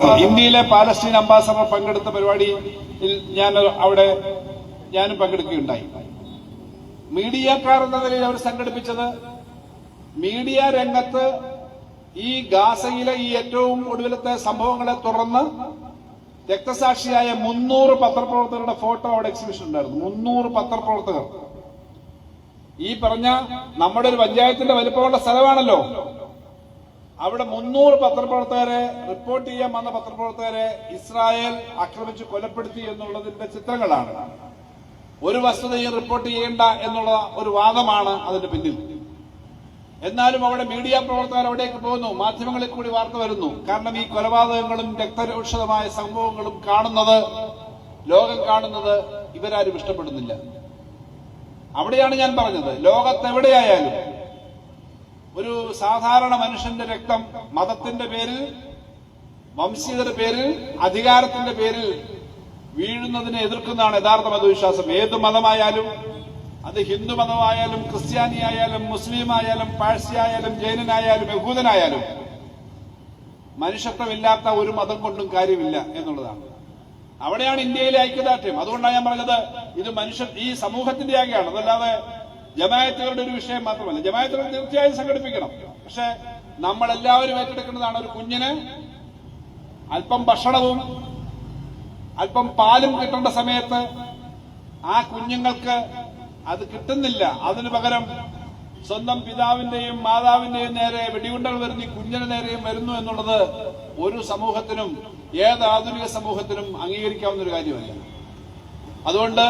ഇന്ത്യയിലെ Palestine ambassador പങ്കെടുത്ത പരിപാടിയിൽ ഞാൻ അവിടെ ഞാനും പങ്കെടുക്കുകയുണ്ടായി. മീഡിയക്കാർ എന്ന നിലയിൽ അവർ സംഘടിപ്പിച്ചത് മീഡിയ രംഗത്ത് ഈ ഗാസയിലെ ഈ ഏറ്റവും ഒടുവിലത്തെ സംഭവങ്ങളെ തുടർന്ന് രക്തസാക്ഷിയായ മുന്നൂറ് പത്രപ്രവർത്തകരുടെ ഫോട്ടോ അവിടെ എക്സിബിഷൻ ഉണ്ടായിരുന്നു. മുന്നൂറ് പത്രപ്രവർത്തകർ. ഈ പറഞ്ഞ നമ്മുടെ ഒരു പഞ്ചായത്തിന്റെ വലിപ്പമുള്ള സ്ഥലമാണല്ലോ. അവിടെ മുന്നൂറ് പത്രപ്രവർത്തകരെ റിപ്പോർട്ട് ചെയ്യാൻ വന്ന പത്രപ്രവർത്തകരെ ഇസ്രായേൽ ആക്രമിച്ച് കൊലപ്പെടുത്തി എന്നുള്ളതിന്റെ ചിത്രങ്ങളാണ്. ഒരു വസ്തുതയും റിപ്പോർട്ട് ചെയ്യേണ്ട എന്നുള്ള ഒരു വാദമാണ് അതിന്റെ പിന്നിൽ. എന്നാലും അവിടെ മീഡിയ പ്രവർത്തകർ അവിടേക്ക് പോകുന്നു. മാധ്യമങ്ങളിൽ കൂടി വാർത്ത വരുന്നു. കാരണം ഈ കൊലപാതകങ്ങളും രക്തരൂക്ഷതമായ സംഭവങ്ങളും കാണുന്നത് ലോകം കാണുന്നത് ഇവരാരും ഇഷ്ടപ്പെടുന്നില്ല. അവിടെയാണ് ഞാൻ പറഞ്ഞത്. ലോകത്തെവിടെയായാലും സാധാരണ മനുഷ്യന്റെ രക്തം മതത്തിന്റെ പേരിൽ വംശീയതയുടെ പേരിൽ അധികാരത്തിന്റെ പേരിൽ വീഴുന്നതിനെ എതിർക്കുന്നതാണ് യഥാർത്ഥ മതവിശ്വാസം. ഏത് മതമായാലും അത് ഹിന്ദു മതമായാലും ക്രിസ്ത്യാനി ആയാലും മുസ്ലിം ആയാലും പാഴ്സി ആയാലും ജൈനനായാലും യഹൂദനായാലും മനുഷ്യത്വമില്ലാത്ത ഒരു മതം കൊണ്ടും കാര്യമില്ല എന്നുള്ളതാണ്. അവിടെയാണ് ഇന്ത്യയിലെ ഐക്യദാർഢ്യം. അതുകൊണ്ടാണ് ഞാൻ പറഞ്ഞത് ഇത് മനുഷ്യ ഈ സമൂഹത്തിന്റെ ആകെയാണ്. അതല്ലാതെ ജമായത്തുകളുടെ ഒരു വിഷയം മാത്രമല്ല. ജമായത്തുകൾ തീർച്ചയായും സംഘടിപ്പിക്കണം. പക്ഷെ നമ്മളെല്ലാവരും ഏറ്റെടുക്കുന്നതാണ് ഒരു കുഞ്ഞിന് അല്പം ഭക്ഷണവും അല്പം പാലും കിട്ടേണ്ട സമയത്ത് ആ കുഞ്ഞുങ്ങൾക്ക് അത് കിട്ടുന്നില്ല. അതിനു പകരം സ്വന്തം പിതാവിന്റെയും മാതാവിന്റെയും നേരെ വെടിയുണ്ടകൾ വരുന്ന ഈ കുഞ്ഞിന് നേരെയും വരുന്നു എന്നുള്ളത് ഒരു സമൂഹത്തിനും ഏത് ആധുനിക സമൂഹത്തിനും അംഗീകരിക്കാവുന്ന ഒരു കാര്യമല്ല. അതുകൊണ്ട്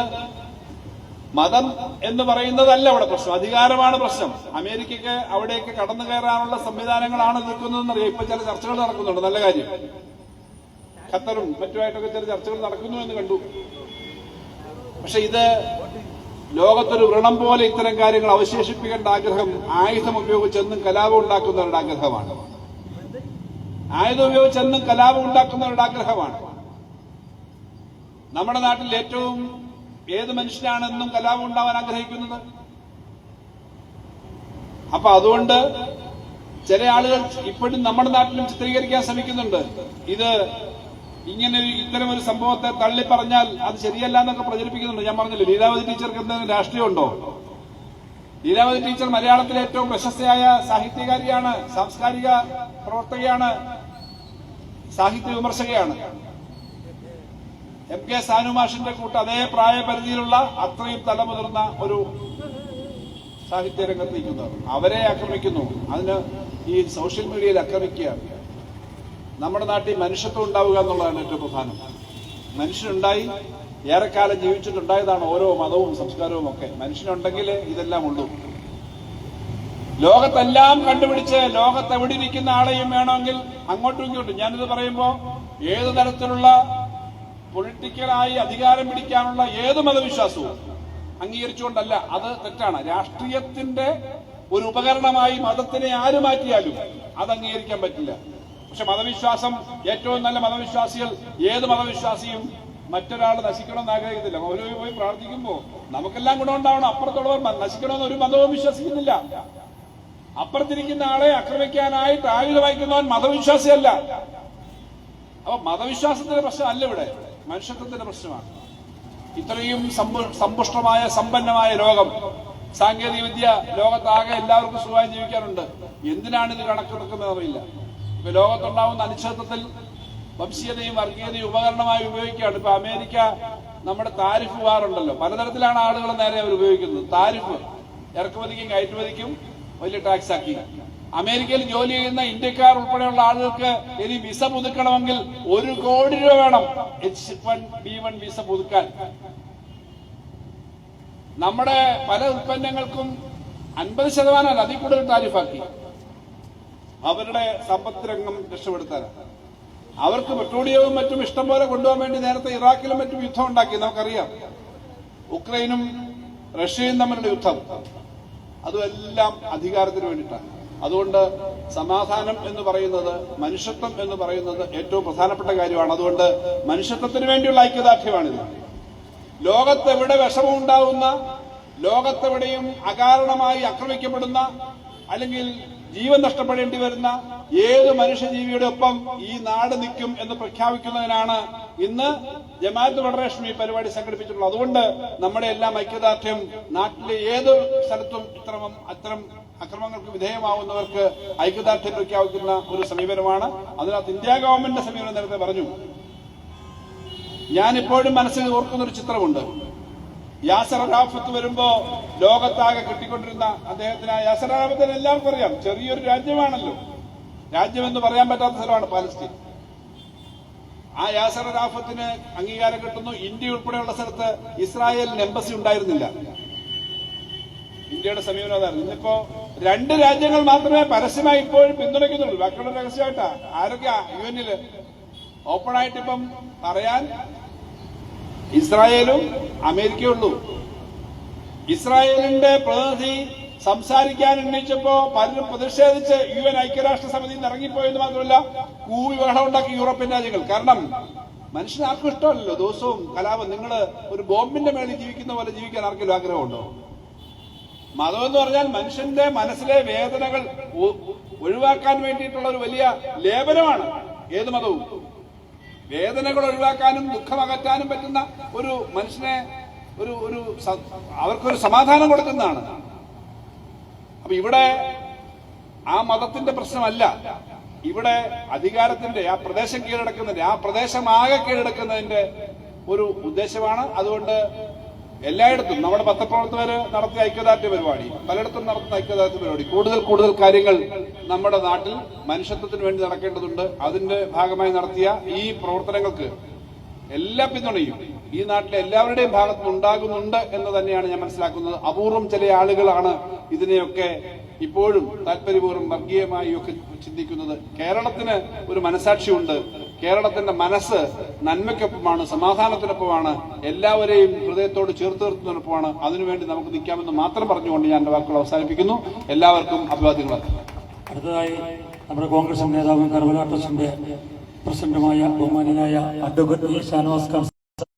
മതം എന്ന് പറയുന്നതല്ല അവിടെ പ്രശ്നം. അധികാരമാണ് പ്രശ്നം. അമേരിക്കയ്ക്ക് അവിടേക്ക് കടന്നു കയറാനുള്ള സംവിധാനങ്ങളാണ് നിൽക്കുന്നതെന്നറിയാം. ഇപ്പൊ ചില ചർച്ചകൾ നടക്കുന്നുണ്ട്. നല്ല കാര്യം. ഖത്തറും മറ്റുമായിട്ടൊക്കെ ചില ചർച്ചകൾ നടക്കുന്നു എന്ന് കണ്ടു. പക്ഷെ ഇത് ലോകത്തൊരു വ്രണം പോലെ ഇത്തരം കാര്യങ്ങൾ അവശേഷിപ്പിക്കേണ്ട ആഗ്രഹം ആയുധം ഉപയോഗിച്ചെന്നും കലാപം ഉണ്ടാക്കുന്നവരുടെ ആഗ്രഹമാണ്. ആയുധം ഉപയോഗിച്ചെന്നും കലാപം ഉണ്ടാക്കുന്നവരുടെ ആഗ്രഹമാണ്. നമ്മുടെ നാട്ടിൽ ഏറ്റവും ഏത് മനുഷ്യനാണ് എന്നും കലാപം ഉണ്ടാവാൻ ആഗ്രഹിക്കുന്നത്? അപ്പൊ അതുകൊണ്ട് ചില ആളുകൾ ഇപ്പോഴും നമ്മുടെ നാട്ടിലും ചിത്രീകരിക്കാൻ ശ്രമിക്കുന്നുണ്ട്. ഇത് ഇങ്ങനെ ഇത്തരം ഒരു സംഭവത്തെ തള്ളി പറഞ്ഞാൽ അത് ശരിയല്ല എന്നൊക്കെ പ്രചരിപ്പിക്കുന്നുണ്ട്. ഞാൻ പറഞ്ഞില്ല ലീലാവതി ടീച്ചർക്ക് എന്തെങ്കിലും രാഷ്ട്രീയമുണ്ടോ? ലീലാവതി ടീച്ചർ മലയാളത്തിലെ ഏറ്റവും പ്രശസ്തയായ സാഹിത്യകാരിയാണ് സാംസ്കാരിക പ്രവർത്തകയാണ് സാഹിത്യ വിമർശകയാണ്. എം കെ സാനുമാഷിന്റെ കൂട്ട് അതേ പ്രായപരിധിയിലുള്ള അത്രയും തലമുതിർന്ന ഒരു സാഹിത്യ രംഗത്ത് നിൽക്കുന്നവർ അവരെ ആക്രമിക്കുന്നു. അതിന് ഈ സോഷ്യൽ മീഡിയയിൽ ആക്രമിക്കുകയാണ് നമ്മുടെ നാട്ടിൽ മനുഷ്യത്വം ഉണ്ടാവുക എന്നുള്ളതാണ് ഏറ്റവും പ്രധാനം. മനുഷ്യനുണ്ടായി ഏറെക്കാലം ജീവിച്ചിട്ടുണ്ടായതാണ് ഓരോ മതവും സംസ്കാരവും ഒക്കെ. മനുഷ്യനുണ്ടെങ്കിൽ ഇതെല്ലാം ഉള്ളൂ. ലോകത്തെല്ലാം കണ്ടുപിടിച്ച് ലോകത്തെവിടെ ഇരിക്കുന്ന ആളെയും വേണമെങ്കിൽ അങ്ങോട്ടും ഇങ്ങോട്ടും. ഞാനിത് പറയുമ്പോൾ ഏത് തരത്തിലുള്ള പൊളിറ്റിക്കലായി അധികാരം പിടിക്കാനുള്ള ഏത് മതവിശ്വാസവും അംഗീകരിച്ചുകൊണ്ടല്ല. അത് തെറ്റാണ്. രാഷ്ട്രീയത്തിന്റെ ഒരു ഉപകരണമായി മതത്തിനെ ആര് മാറ്റിയാലും അത് അംഗീകരിക്കാൻ പറ്റില്ല. പക്ഷെ മതവിശ്വാസം ഏറ്റവും നല്ല മതവിശ്വാസികൾ ഏത് മതവിശ്വാസിയും മറ്റൊരാൾ നശിക്കണമെന്ന് ആഗ്രഹിക്കുന്നില്ല. മൗലവി പോയി പ്രാർത്ഥിക്കുമ്പോൾ നമുക്കെല്ലാം ഗുണമുണ്ടാവണം. അപ്പുറത്തുള്ളവർ നശിക്കണമെന്ന് ഒരു മതവും വിശ്വസിക്കുന്നില്ല. അപ്പുറത്തിരിക്കുന്ന ആളെ ആക്രമിക്കാനായിട്ട് ആയുധ വായിക്കുന്നവൻ മതവിശ്വാസിയല്ല. അപ്പൊ മതവിശ്വാസത്തിന്റെ പ്രശ്നമല്ല ഇവിടെ. മനുഷ്യത്വത്തിന്റെ പ്രശ്നമാണ്. ഇത്രയും സമ്പുഷ്ടമായ സമ്പന്നമായ ലോകം സാങ്കേതിക വിദ്യ ലോകത്താകെ എല്ലാവർക്കും സുഖമായി ജീവിക്കാനുണ്ട് എന്തിനാണ് ഇത് കണക്കെടുക്കുന്നത് അറിയില്ല ഇപ്പൊ ലോകത്തുണ്ടാവുന്ന അനിശ്ചിതത്വത്തിൽ വംശീയതയും വർഗീയതയും ഉപകരണമായി ഉപയോഗിക്കുകയാണ്. ഇപ്പൊ അമേരിക്ക നമ്മുടെ താരിഫ് വാറുണ്ടല്ലോ. പലതരത്തിലാണ് ആളുകൾ നേരെ അവർ ഉപയോഗിക്കുന്നത്. താരിഫ് ഇറക്കുമതിക്കും കയറ്റുമതിക്കും വലിയ ടാക്സ് ആക്കി. അമേരിക്കയിൽ ജോലി ചെയ്യുന്ന ഇന്ത്യക്കാർ ഉൾപ്പെടെയുള്ള ആളുകൾക്ക് ഇനി വിസ പുതുക്കണമെങ്കിൽ ഒരു കോടി രൂപ വേണം. H one B one visa പുതുക്കാൻ. നമ്മുടെ പല ഉൽപ്പന്നങ്ങൾക്കും അൻപത് ശതമാനം അതിൽ കൂടുതൽ താരിഫാക്കി. അവരുടെ സമ്പത്ത് രംഗം രക്ഷപ്പെടുത്താനാണ്. അവർക്ക് പെട്രോളിയവും മറ്റും ഇഷ്ടം പോലെ കൊണ്ടുപോകാൻ വേണ്ടി നേരത്തെ ഇറാഖിലും മറ്റും യുദ്ധം ഉണ്ടാക്കി നമുക്കറിയാം. ഉക്രൈനും റഷ്യയും തമ്മിലുള്ള യുദ്ധം. അതുമെല്ലാം അധികാരത്തിന് വേണ്ടിയിട്ടാണ്. അതുകൊണ്ട് സമാധാനം എന്ന് പറയുന്നത് മനുഷ്യത്വം എന്ന് പറയുന്നത് ഏറ്റവും പ്രധാനപ്പെട്ട കാര്യമാണ്. അതുകൊണ്ട് മനുഷ്യത്വത്തിന് വേണ്ടിയുള്ള ഐക്യദാർഢ്യമാണിത്. ലോകത്തെവിടെ വിഷമമുണ്ടാകുന്ന ലോകത്തെവിടെയും അകാരണമായി ആക്രമിക്കപ്പെടുന്ന അല്ലെങ്കിൽ ജീവൻ നഷ്ടപ്പെടേണ്ടി വരുന്ന ഏത് മനുഷ്യജീവിയുടെ ഒപ്പം ഈ നാട് നിൽക്കും എന്ന് പ്രഖ്യാപിക്കുന്നതിനാണ് ഇന്ന് ജമാഅത്ത് ഫെഡറേഷൻ ഈ പരിപാടി സംഘടിപ്പിച്ചിട്ടുള്ളത്. അതുകൊണ്ട് നമ്മുടെ എല്ലാം ഐക്യദാർഢ്യം നാട്ടിലെ ഏത് സ്ഥലത്തും ഇത്തരം അത്തരം അക്രമങ്ങൾക്ക് വിധേയമാവുന്നവർക്ക് ഐക്യദാർഢ്യം പ്രഖ്യാപിക്കുന്ന ഒരു സമീപനമാണ്. അതിനകത്ത് ഇന്ത്യ ഗവൺമെന്റിന്റെ സമീപനം നേരത്തെ പറഞ്ഞു. ഞാൻ ഇപ്പോഴും മനസ്സിൽ ഓർക്കുന്ന ഒരു ചിത്രമുണ്ട്. യാസർ അറാഫത്ത് വരുമ്പോ ലോകത്താകെ കിട്ടിക്കൊണ്ടിരുന്ന അദ്ദേഹത്തിന് യാസർ അറാഫത്തിന് എല്ലാവർക്കും അറിയാം. ചെറിയൊരു രാജ്യമാണല്ലോ. രാജ്യമെന്ന് പറയാൻ പറ്റാത്ത സ്ഥലമാണ് പാലസ്തീൻ. ആ യാസർ അറാഫത്തിന് അംഗീകാരം കിട്ടുന്നു. ഇന്ത്യ ഉൾപ്പെടെയുള്ള സ്ഥലത്ത് ഇസ്രായേലിന് എംബസി ഉണ്ടായിരുന്നില്ല. ഇന്ത്യയുടെ സമീപനം അതായിരുന്നു. ഇന്നിപ്പോ രണ്ട് രാജ്യങ്ങൾ മാത്രമേ പരസ്യമായി ഇപ്പോഴും പിന്തുണയ്ക്കുന്നുള്ളൂ. ബാക്കിയുള്ള രഹസ്യമായിട്ടാ. ആരൊക്കെ യു എന്നിൽ ഓപ്പണായിട്ട് ഇപ്പം പറയാൻ ഇസ്രായേലും അമേരിക്കയും ഉള്ളൂ. ഇസ്രായേലിന്റെ പ്രതിനിധി സംസാരിക്കാൻ ഉന്നയിച്ചപ്പോ പലരും പ്രതിഷേധിച്ച് യു എൻ ഐക്യരാഷ്ട്ര സമിതിയിൽ നിന്ന് ഇറങ്ങിപ്പോയെന്ന് മാത്രമല്ല കൂവി ബഹളമുണ്ടാക്കി യൂറോപ്യൻ രാജ്യങ്ങൾ. കാരണം മനുഷ്യന് ആർക്കും ഇഷ്ടമല്ലല്ലോ ദിവസവും കലാപം. നിങ്ങൾ ഒരു ബോംബിന്റെ മേളിൽ ജീവിക്കുന്ന പോലെ ജീവിക്കാൻ ആർക്കെങ്കിലും ആഗ്രഹമുണ്ടോ? മതം എന്ന് പറഞ്ഞാൽ മനുഷ്യന്റെ മനസ്സിലെ വേദനകൾ ഒഴിവാക്കാൻ വേണ്ടിയിട്ടുള്ള ഒരു വലിയ ലേപനമാണ് ഏത് മതവും. വേദനകൾ ഒഴിവാക്കാനും ദുഃഖം അകറ്റാനും പറ്റുന്ന ഒരു മനുഷ്യനെ ഒരു ഒരു അവർക്കൊരു സമാധാനം കൊടുക്കുന്നതാണ്. അപ്പൊ ഇവിടെ ആ മതത്തിന്റെ പ്രശ്നമല്ല. ഇവിടെ അധികാരത്തിന്റെ ആ പ്രദേശം കീഴടക്കുന്നതിന്റെ ആ പ്രദേശമാകെ കീഴടക്കുന്നതിന്റെ ഒരു ഉദ്ദേശമാണ്. അതുകൊണ്ട് എല്ലായിടത്തും നമ്മുടെ പത്രപ്രവർത്തകര് നടത്തിയ ഐക്യദാർഢ്യ പരിപാടി പലയിടത്തും നടത്തുന്ന ഐക്യദാർഢ്യ പരിപാടി. കൂടുതൽ കൂടുതൽ കാര്യങ്ങൾ നമ്മുടെ നാട്ടിൽ മനുഷ്യത്വത്തിന് വേണ്ടി നടക്കേണ്ടതുണ്ട്. അതിന്റെ ഭാഗമായി നടത്തിയ ഈ പ്രവർത്തനങ്ങൾക്ക് എല്ലാ പിന്തുണയും ഈ നാട്ടിലെ എല്ലാവരുടെയും ഭാഗത്ത് ഉണ്ടാകുന്നുണ്ട് എന്ന് തന്നെയാണ് ഞാൻ മനസ്സിലാക്കുന്നത്. അപൂർവം ചില ആളുകളാണ് ഇതിനെയൊക്കെ ഇപ്പോഴും താല്പര്യപൂർവം വർഗീയമായി ഒക്കെ ചിന്തിക്കുന്നത്. കേരളത്തിന് ഒരു മനസാക്ഷിയുണ്ട്. കേരളത്തിന്റെ മനസ്സ് നന്മയ്ക്കൊപ്പമാണ് സമാധാനത്തിനൊപ്പമാണ് എല്ലാവരെയും ഹൃദയത്തോട് ചേർത്ത് നിർത്തുന്നതിനൊപ്പമാണ് അതിനുവേണ്ടി നമുക്ക് നിൽക്കാമെന്ന് മാത്രം പറഞ്ഞുകൊണ്ട് ഞാൻ എന്റെ വാക്കുകൾ അവസാനിപ്പിക്കുന്നു. എല്ലാവർക്കും അഭിവാദ്യങ്ങൾ. അടുത്തതായി നമ്മുടെ കോൺഗ്രസ് നേതാവും കർബല ട്രസ്റ്റിന്റെ പ്രസിഡന്റുമായ ബഹുമാനായ അഡ്വക്കേറ്റ് ഷാനവാസ്